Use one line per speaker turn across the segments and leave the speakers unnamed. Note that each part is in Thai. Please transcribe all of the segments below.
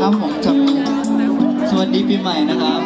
ครับผมสวัสดีปีใหม่นะครับ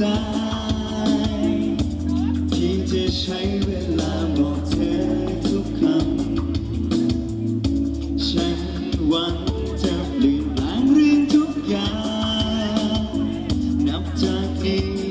สายที่จะใช้เวลาบอกเธอทุกคำ ฉันวังจะเปลี่ยนแปลงเรื่องทุกอย่าง นับจากนี้